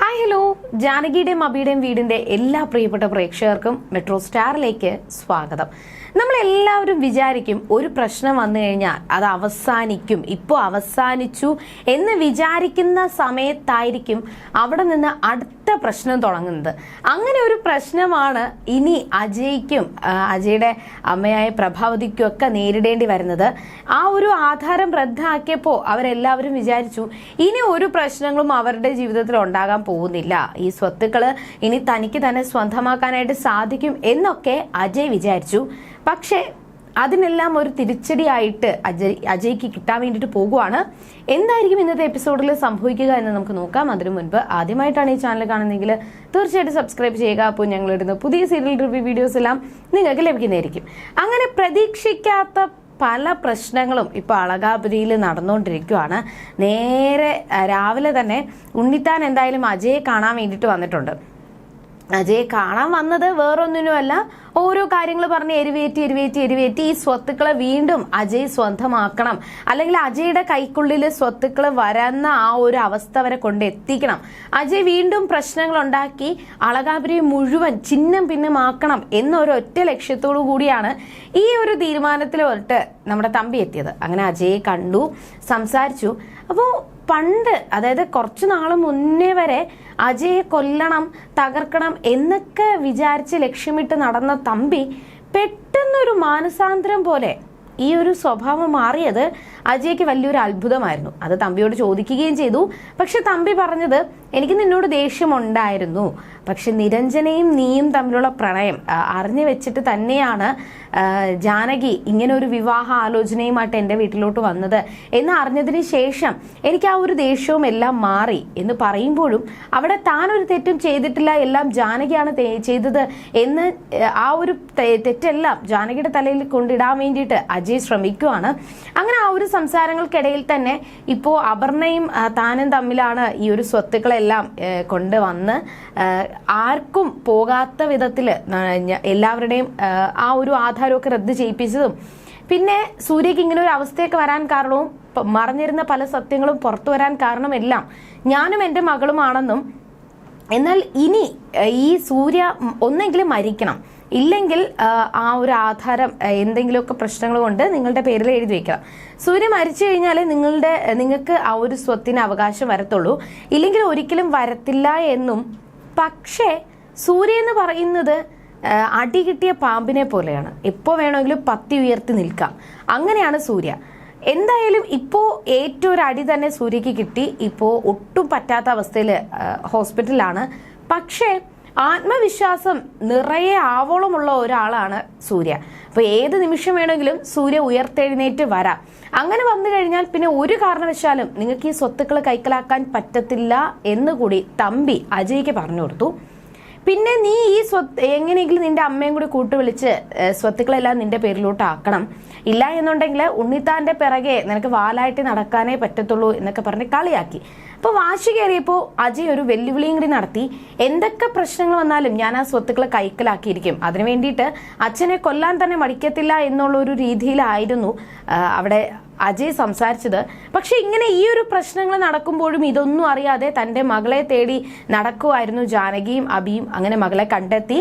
Hi hello ജാനകിയുടെയും അബിയുടെയും വീടിന്റെ എല്ലാ പ്രിയപ്പെട്ട പ്രേക്ഷകർക്കും മെട്രോ സ്റ്റാറിലേക്ക് സ്വാഗതം. നമ്മൾ എല്ലാവരും വിചാരിക്കും ഒരു പ്രശ്നം വന്നു കഴിഞ്ഞാൽ അത് അവസാനിക്കും. ഇപ്പോൾ അവസാനിച്ചു എന്ന് വിചാരിക്കുന്ന സമയത്തായിരിക്കും അവിടെ നിന്ന് അടുത്ത പ്രശ്നം തുടങ്ങുന്നത്. അങ്ങനെ ഒരു പ്രശ്നമാണ് ഇനി അജയ്ക്കും അജയുടെ അമ്മയായ പ്രഭാവതിക്കും ഒക്കെ നേരിടേണ്ടി വരുന്നത്. ആ ഒരു ആധാരം റദ്ദാക്കിയപ്പോൾ അവരെല്ലാവരും വിചാരിച്ചു ഇനി ഒരു പ്രശ്നങ്ങളും അവരുടെ ജീവിതത്തിൽ ഉണ്ടാകാൻ പോകുന്നില്ല. ഈ സ്വത്തുക്കൾ ഇനി തനിക്ക് തന്നെ സ്വന്തമാക്കാനായിട്ട് സാധിക്കും എന്നൊക്കെ അജയ് വിചാരിച്ചു. പക്ഷേ അതിനെല്ലാം ഒരു തിരിച്ചടിയായിട്ട് അജയ് അജയ്ക്ക് കിട്ടാൻ വേണ്ടിയിട്ട് പോകുവാണ്. എന്തായിരിക്കും ഇന്നത്തെ എപ്പിസോഡിൽ സംഭവിക്കുക എന്ന് നമുക്ക് നോക്കാം. അതിനു മുൻപ് ആദ്യമായിട്ടാണ് ഈ ചാനൽ കാണുന്നതെങ്കിൽ തീർച്ചയായിട്ടും സബ്സ്ക്രൈബ് ചെയ്യുക. അപ്പോൾ ഞങ്ങൾ ഇടുന്ന പുതിയ സീരിയൽ റിവ്യൂ വീഡിയോസ് എല്ലാം നിങ്ങൾക്ക് ലഭിക്കുന്നതായിരിക്കും. അങ്ങനെ പ്രതീക്ഷിക്കാത്ത പല പ്രശ്നങ്ങളും ഇപ്പോൾ അളകാപുരിയിൽ നടന്നുകൊണ്ടിരിക്കുകയാണ് നേരെ രാവിലെ തന്നെ ഉണ്ണിത്താൻ എന്തായാലും അജയെ കാണാൻ വേണ്ടിയിട്ട് വന്നിട്ടുണ്ട്. അജയെ കാണാൻ വന്നത് വേറൊന്നിനുമല്ല. ഓരോ കാര്യങ്ങൾ പറഞ്ഞ് എരിവേറ്റി എരിവേറ്റി എരിവേറ്റി ഈ സ്വത്തുക്കളെ വീണ്ടും അജയ് സ്വന്തമാക്കണം. അല്ലെങ്കിൽ അജയുടെ കൈക്കുള്ളിൽ സ്വത്തുക്കൾ വരുന്ന ആ ഒരു അവസ്ഥ വരെ കൊണ്ടെത്തിക്കണം അജയ് വീണ്ടും പ്രശ്നങ്ങൾ ഉണ്ടാക്കി അളകാപുരി മുഴുവൻ ചിഹ്നം ഭിന്നമാക്കണം എന്നൊരു ഒറ്റ ലക്ഷ്യത്തോടു കൂടിയാണ് ഈ ഒരു തീരുമാനത്തിലോട്ട് നമ്മുടെ തമ്പി എത്തിയത്. അങ്ങനെ അജയെ കണ്ടു സംസാരിച്ചു. അപ്പോൾ പണ്ട് അതായത് കുറച്ചു നാൾ മുന്നേ വരെ അജയെ കൊല്ലണം തകർക്കണം എന്നൊക്കെ വിചാരിച്ച് ലക്ഷ്യമിട്ട് നടന്ന തമ്പി പെട്ടെന്നൊരു മാനസാന്തരം പോലെ ഈ ഒരു സ്വഭാവം മാറിയത് അജയ്ക്ക് വലിയൊരു അത്ഭുതമായിരുന്നു. അത് തമ്പിയോട് ചോദിക്കുകയും ചെയ്തു. പക്ഷെ തമ്പി പറഞ്ഞത് എനിക്ക് നിന്നോട് ദേഷ്യമുണ്ടായിരുന്നു. പക്ഷെ നിരഞ്ജനയും നീയും തമ്മിലുള്ള പ്രണയം അറിഞ്ഞു വെച്ചിട്ട് തന്നെയാണ് ജാനകി ഇങ്ങനെ ഒരു വിവാഹ ആലോചനയുമായിട്ട് എന്റെ വീട്ടിലോട്ട് വന്നത്. എന്ന് അറിഞ്ഞതിന് ശേഷം എനിക്ക് ആ ഒരു ദേഷ്യവും എല്ലാം മാറി എന്ന് പറയുമ്പോഴും അവിടെ താൻ ഒരു തെറ്റും ചെയ്തിട്ടില്ല എല്ലാം ജാനകിയാണ് ചെയ്തത് എന്ന് ആ ഒരു തെറ്റെല്ലാം ജാനകിയുടെ തലയിൽ കൊണ്ടിടാൻ വേണ്ടിയിട്ട് അജയ് ശ്രമിക്കുവാണ്. അങ്ങനെ ആ ഒരു സംസാരങ്ങൾക്കിടയിൽ തന്നെ ഇപ്പോൾ അപർണയും താനും തമ്മിലാണ് ഈ ഒരു സ്വത്തുക്കളെല്ലാം കൊണ്ടുവന്ന് ആർക്കും പോകാത്ത വിധത്തിൽ എല്ലാവരുടെയും ആ ഒരു ആധാരമൊക്കെ റദ്ദ് ചെയ്യിപ്പിച്ചതും. പിന്നെ സൂര്യക്ക് ഇങ്ങനെ ഒരു അവസ്ഥയൊക്കെ വരാൻ കാരണവും മറഞ്ഞിരുന്ന പല സത്യങ്ങളും പുറത്തു വരാൻ കാരണമെല്ലാം ഞാനും എന്റെ മകളുമാണെന്നും എന്നാൽ ഇനി ഈ സൂര്യ ഒന്നെങ്കിലും മരിക്കണം. ഇല്ലെങ്കിൽ ആ ഒരു ആധാരം എന്തെങ്കിലുമൊക്കെ പ്രശ്നങ്ങൾ കൊണ്ട് നിങ്ങളുടെ പേരിൽ എഴുതി വെക്കണം സൂര്യ മരിച്ചു കഴിഞ്ഞാൽ നിങ്ങളുടെ നിങ്ങൾക്ക് ആ ഒരു സ്വത്തിന് അവകാശം വരത്തുള്ളൂ. ഇല്ലെങ്കിൽ ഒരിക്കലും വരത്തില്ല എന്നും പക്ഷേ സൂര്യ എന്ന് പറയുന്നത് അടി കിട്ടിയ പാമ്പിനെ പോലെയാണ്. എപ്പോൾ വേണമെങ്കിലും പത്തി ഉയർത്തി നിൽക്കാം. അങ്ങനെയാണ് സൂര്യ. എന്തായാലും ഇപ്പോൾ ഏറ്റവും ഒരു അടി തന്നെ സൂര്യക്ക് കിട്ടി. ഇപ്പോൾ ഒട്ടും പറ്റാത്ത അവസ്ഥയിൽ ഹോസ്പിറ്റലാണ് പക്ഷേ ആത്മവിശ്വാസം നിറയെ ആവോളമുള്ള ഒരാളാണ് സൂര്യ. അപ്പോൾ ഏത് നിമിഷം വേണമെങ്കിലും സൂര്യ ഉയർത്തെഴുന്നേറ്റ് വരാം. അങ്ങനെ വന്നു കഴിഞ്ഞാൽ പിന്നെ ഒരു കാരണവശാലും നിങ്ങൾക്ക് ഈ സ്വത്തുക്കൾ കൈക്കലാക്കാൻ പറ്റത്തില്ല എന്നുകൂടി തമ്പി അജയ്ക്ക് പറഞ്ഞു കൊടുത്തു. പിന്നെ നീ ഈ സ്വത്ത് എങ്ങനെയെങ്കിലും നിന്റെ അമ്മയും കൂടി കൂട്ടുവിളിച്ച് വിളിച്ച് സ്വത്തുക്കളെല്ലാം നിന്റെ പേരിലോട്ട് ആക്കണം ഇല്ല എന്നുണ്ടെങ്കിൽ ഉണ്ണിത്താന്റെ പിറകെ നിനക്ക് വാലായിട്ട് നടക്കാനേ പറ്റത്തുള്ളൂ എന്നൊക്കെ പറഞ്ഞ് കളിയാക്കി. അപ്പോൾ വാശി കയറിയപ്പോൾ അജയ് ഒരു വെല്ലുവിളിയും കൂടി നടത്തി. എന്തൊക്കെ പ്രശ്നങ്ങൾ വന്നാലും ഞാൻ ആ സ്വത്തുക്കളെ കൈക്കലാക്കിയിരിക്കും. അതിനു വേണ്ടിയിട്ട് അച്ഛനെ കൊല്ലാൻ തന്നെ മടിക്കത്തില്ല എന്നുള്ള ഒരു രീതിയിലായിരുന്നു അവിടെ അജയ് സംസാരിച്ചത്. പക്ഷെ ഇങ്ങനെ ഈ ഒരു പ്രശ്നങ്ങൾ നടക്കുമ്പോഴും ഇതൊന്നും അറിയാതെ തന്റെ മകളെ തേടി നടക്കുമായിരുന്നു ജാനകിയും അബിയും അങ്ങനെ മകളെ കണ്ടെത്തി.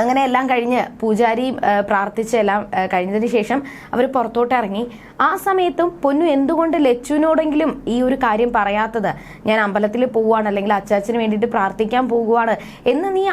അങ്ങനെ എല്ലാം കഴിഞ്ഞ് പൂജാരിയും പ്രാർത്ഥിച്ച പ്രാർത്ഥിച്ച് എല്ലാം കഴിഞ്ഞതിന് ശേഷം അവർ പുറത്തോട്ട് ഇറങ്ങി. ആ സമയത്തും പൊന്നു എന്തുകൊണ്ട് ലച്ചുവിനോടെങ്കിലും ഈ ഒരു കാര്യം പറയാത്തത്? ഞാൻ അമ്പലത്തിൽ പോവുകയാണ് അല്ലെങ്കിൽ അച്ചാച്ചന് വേണ്ടിയിട്ട് പ്രാർത്ഥിക്കാൻ പോകുവാണ് എന്ന് നീ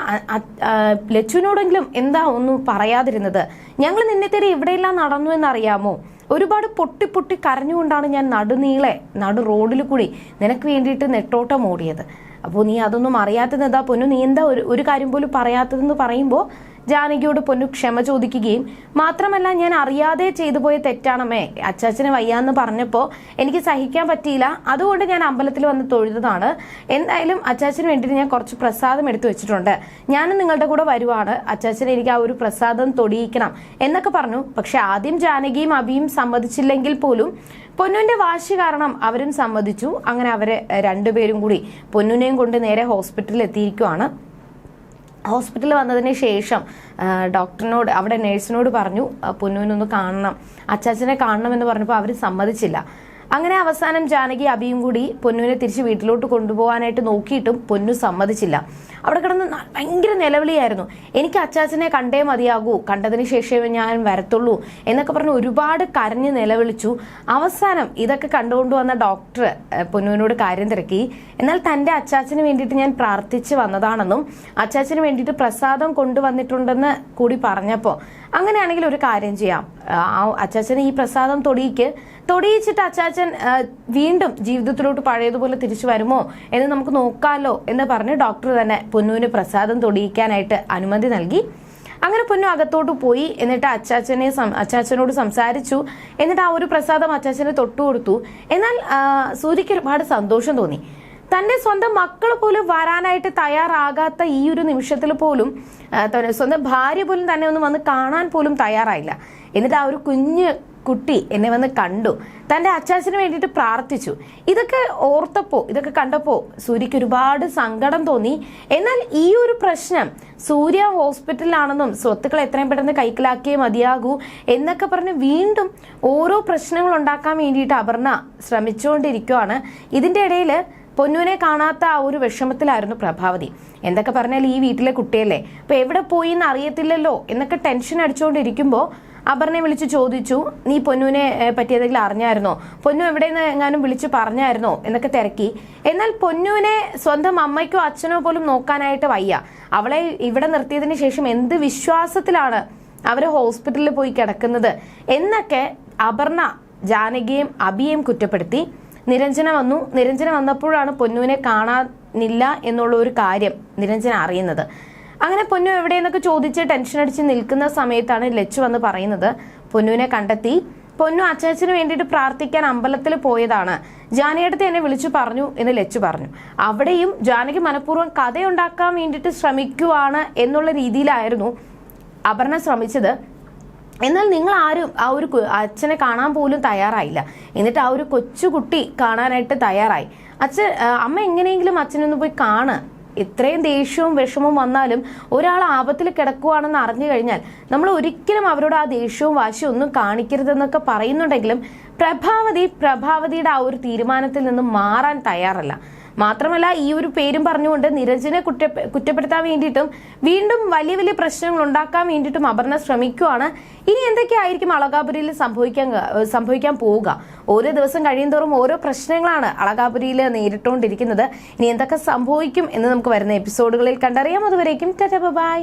ലച്ചുവിനോടെങ്കിലും എന്താ ഒന്നും പറയാതിരുന്നത്? ഞങ്ങൾ നിന്നെ തേടി എവിടെയെല്ലാം നടന്നു എന്നറിയാമോ? ഒരുപാട് പൊട്ടി പൊട്ടി കരഞ്ഞുകൊണ്ടാണ് ഞാൻ നടുനീളെ നടു റോഡിൽ കൂടി നിനക്ക് വേണ്ടിയിട്ട് നെട്ടോട്ടം ഓടിയത് അപ്പോൾ നീ അതൊന്നും അറിയാത്തത് എന്താ പൊന്നു? നീ എന്താ ഒരു ഒരു കാര്യം പോലും പറയാത്തതെന്ന് പറയുമ്പോൾ ജാനകിയോട് പൊന്നു ക്ഷമ ചോദിക്കുകയും മാത്രമല്ല ഞാൻ അറിയാതെ ചെയ്തു പോയ തെറ്റാണമ്മേ. അച്ചാച്ചന് വയ്യാന്ന് പറഞ്ഞപ്പോൾ എനിക്ക് സഹിക്കാൻ പറ്റിയില്ല. അതുകൊണ്ട് ഞാൻ അമ്പലത്തിൽ വന്ന് തൊഴുതാണ് എന്തായാലും അച്ചാച്ചന് വേണ്ടിയിട്ട് ഞാൻ കുറച്ച് പ്രസാദം എടുത്തു വെച്ചിട്ടുണ്ട്. ഞാനും നിങ്ങളുടെ കൂടെ വരുവാണ്. അച്ചാച്ചന് എനിക്ക് ആ ഒരു പ്രസാദം തൊടിയിക്കണം എന്നൊക്കെ പറഞ്ഞു. പക്ഷെ ആദ്യം ജാനകിയും അബിയും സമ്മതിച്ചില്ലെങ്കിൽ പോലും പൊന്നുവിന്റെ വാശി കാരണം അവരും സമ്മതിച്ചു. അങ്ങനെ അവരെ രണ്ടുപേരും കൂടി പൊന്നുനെയും കൊണ്ട് നേരെ ഹോസ്പിറ്റലിൽ എത്തിയിരിക്കുവാണ് ഹോസ്പിറ്റലിൽ വന്നതിന് ശേഷം ഡോക്ടറിനോട് അവിടെ നേഴ്സിനോട് പറഞ്ഞു പൊന്നുവിനൊന്ന് കാണണം. അച്ചാച്ചനെ കാണണമെന്ന് പറഞ്ഞപ്പോൾ അവർ സമ്മതിച്ചില്ല. അങ്ങനെ അവസാനം ജാനകി അബിയും കൂടി പൊന്നുവിനെ തിരിച്ച് വീട്ടിലോട്ട് കൊണ്ടുപോകാനായിട്ട് നോക്കിയിട്ടും പൊന്നു സമ്മതിച്ചില്ല. അവിടെ കിടന്ന് ഭയങ്കര നിലവിളിയായിരുന്നു. എനിക്ക് അച്ചാച്ചനെ കണ്ടേ മതിയാകൂ കണ്ടതിന് ശേഷമേ ഞാൻ വരത്തുള്ളൂ എന്നൊക്കെ പറഞ്ഞ് ഒരുപാട് കരഞ്ഞ് നിലവിളിച്ചു. അവസാനം ഇതൊക്കെ കണ്ടുകൊണ്ട് വന്ന ഡോക്ടർ പൊന്നുവിനോട് കാര്യം തിരക്കി. എന്നാൽ തന്റെ അച്ചാച്ചന് വേണ്ടിയിട്ട് ഞാൻ പ്രാർത്ഥിച്ച് വന്നതാണെന്നും അച്ചാച്ചന് വേണ്ടിയിട്ട് പ്രസാദം കൊണ്ടുവന്നിട്ടുണ്ടെന്ന് കൂടി പറഞ്ഞപ്പോൾ അങ്ങനെയാണെങ്കിൽ ഒരു കാര്യം ചെയ്യാം. ആ അച്ചാച്ചന് ഈ പ്രസാദം തൊടിയിക്ക് തൊടിയിച്ചിട്ട് അച്ചാച്ചൻ വീണ്ടും ജീവിതത്തിലോട്ട് പഴയതുപോലെ തിരിച്ചു വരുമോ എന്ന് നമുക്ക് നോക്കാമല്ലോ എന്ന് പറഞ്ഞ് ഡോക്ടർ തന്നെ പൊന്നുവിന് പ്രസാദം തൊടിയിക്കാനായിട്ട് അനുമതി നൽകി. അങ്ങനെ പൊന്നു അകത്തോട്ട് പോയി. എന്നിട്ട് അച്ചാച്ചനെ അച്ചാച്ചനോട് സംസാരിച്ചു. എന്നിട്ട് ആ ഒരു പ്രസാദം അച്ചാച്ചന് തൊട്ടു കൊടുത്തു. എന്നാൽ സൂര്യക്ക് ഒരുപാട് സന്തോഷം തോന്നി. തന്റെ സ്വന്തം മക്കൾ പോലും വരാനായിട്ട് തയ്യാറാകാത്ത ഈ ഒരു നിമിഷത്തിൽ പോലും സ്വന്തം ഭാര്യ പോലും തന്നെ ഒന്ന് വന്ന് കാണാൻ പോലും തയ്യാറായില്ല. എന്നിട്ട് ആ ഒരു കുഞ്ഞ് കുട്ടി എന്നെ വന്ന് കണ്ടു. തന്റെ അച്ചാച്ചന് വേണ്ടിയിട്ട് പ്രാർത്ഥിച്ചു. ഇതൊക്കെ ഓർത്തപ്പോൾ ഇതൊക്കെ കണ്ടപ്പോൾ സൂര്യക്ക് ഒരുപാട് സങ്കടം തോന്നി. എന്നാൽ ഈ ഒരു പ്രശ്നം സൂര്യ ഹോസ്പിറ്റലിലാണെന്നും സ്വത്തുക്കൾ എത്രയും പെട്ടെന്ന് കൈക്കലാക്കിയേ മതിയാകൂ എന്നൊക്കെ പറഞ്ഞ് വീണ്ടും ഓരോ പ്രശ്നങ്ങൾ ഉണ്ടാക്കാൻ വേണ്ടിയിട്ട് അപർണ ശ്രമിച്ചുകൊണ്ടിരിക്കുകയാണ് ഇതിന്റെ ഇടയിൽ പൊന്നുവിനെ കാണാത്ത ആ ഒരു വിഷമത്തിലായിരുന്നു പ്രഭാവതി. എന്തൊക്കെ പറഞ്ഞാൽ ഈ വീട്ടിലെ കുട്ടിയല്ലേ? അപ്പൊ എവിടെ പോയി എന്ന് അറിയത്തില്ലല്ലോ എന്നൊക്കെ ടെൻഷൻ അടിച്ചുകൊണ്ടിരിക്കുമ്പോൾ അപർണയെ വിളിച്ച് ചോദിച്ചു നീ പൊന്നുവിനെ പറ്റിയതെങ്കിലും അറിഞ്ഞായിരുന്നോ? പൊന്നു എവിടെയെന്ന് എങ്ങാനും വിളിച്ച് പറഞ്ഞായിരുന്നോ? എന്നൊക്കെ തിരക്കി. എന്നാൽ പൊന്നുവിനെ സ്വന്തം അമ്മയ്ക്കോ അച്ഛനോ പോലും നോക്കാനായിട്ട് വയ്യ. അവളെ ഇവിടെ നിർത്തിയതിന് ശേഷം എന്ത് വിശ്വാസത്തിലാണ് അവരെ ഹോസ്പിറ്റലിൽ പോയി കിടക്കുന്നത്? എന്നൊക്കെ അപർണ ജാനകിയെയും അബിയെയും കുറ്റപ്പെടുത്തി. നിരഞ്ജന വന്നു. നിരഞ്ജന വന്നപ്പോഴാണ് പൊന്നുവിനെ കാണാനില്ല എന്നുള്ള ഒരു കാര്യം നിരഞ്ജന അറിയുന്നത്. അങ്ങനെ പൊന്നു എവിടെയെന്നൊക്കെ ചോദിച്ച് ടെൻഷൻ അടിച്ച് നിൽക്കുന്ന സമയത്താണ് ലച്ചു വന്ന് പറയുന്നത്. പൊന്നുവിനെ കണ്ടെത്തി. പൊന്നു അച്ചാച്ചന് വേണ്ടിയിട്ട് പ്രാർത്ഥിക്കാൻ അമ്പലത്തിൽ പോയതാണ്. ജാനയടുത്ത് എന്നെ വിളിച്ചു പറഞ്ഞു എന്ന് ലച്ചു പറഞ്ഞു. അവിടെയും ജാനകി മനഃപൂർവം കഥയുണ്ടാക്കാൻ വേണ്ടിയിട്ട് ശ്രമിക്കുവാണ് എന്നുള്ള രീതിയിലായിരുന്നു അപർണ ശ്രമിച്ചത്. എന്നാൽ നിങ്ങൾ ആരും ആ ഒരു അച്ഛനെ കാണാൻ പോലും തയ്യാറായില്ല. എന്നിട്ട് ആ ഒരു കൊച്ചുകുട്ടി കാണാനായിട്ട് തയ്യാറായി. അച്ഛൻ അമ്മ എങ്ങനെയെങ്കിലും അച്ഛനൊന്ന് പോയി കാണ്. ഇത്രയും ദേഷ്യവും വിഷമവും വന്നാലും ഒരാൾ ആപത്തിൽ കിടക്കുവാണെന്ന് അറിഞ്ഞു കഴിഞ്ഞാൽ നമ്മൾ ഒരിക്കലും അവരോട് ആ ദേഷ്യവും വാശിയും ഒന്നും കാണിക്കരുതെന്നൊക്കെ പറയുന്നുണ്ടെങ്കിലും പ്രഭാവതി പ്രഭാവതിയുടെ ആ ഒരു തീരുമാനത്തിൽ നിന്നും മാറാൻ തയ്യാറല്ല. മാത്രമല്ല ഈ ഒരു പേരും പറഞ്ഞുകൊണ്ട് നിരഞ്ജനെ കുറ്റ കുറ്റപ്പെടുത്താൻ വേണ്ടിയിട്ടും വീണ്ടും വലിയ വലിയ പ്രശ്നങ്ങൾ ഉണ്ടാക്കാൻ വേണ്ടിയിട്ടും അപർണ ശ്രമിക്കുവാണ്. ഇനി എന്തൊക്കെയായിരിക്കും അളകാപുരിയിൽ സംഭവിക്കാൻ സംഭവിക്കാൻ പോവുക? ഓരോ ദിവസം കഴിയുന്തോറും ഓരോ പ്രശ്നങ്ങളാണ് അളകാപുരിയിൽ നേരിട്ടുകൊണ്ടിരിക്കുന്നത്. ഇനി എന്തൊക്കെ സംഭവിക്കും എന്ന് നമുക്ക് വരുന്ന എപ്പിസോഡുകളിൽ കണ്ടറിയാം. അതുവരേക്കും ടാറ്റ ബൈ.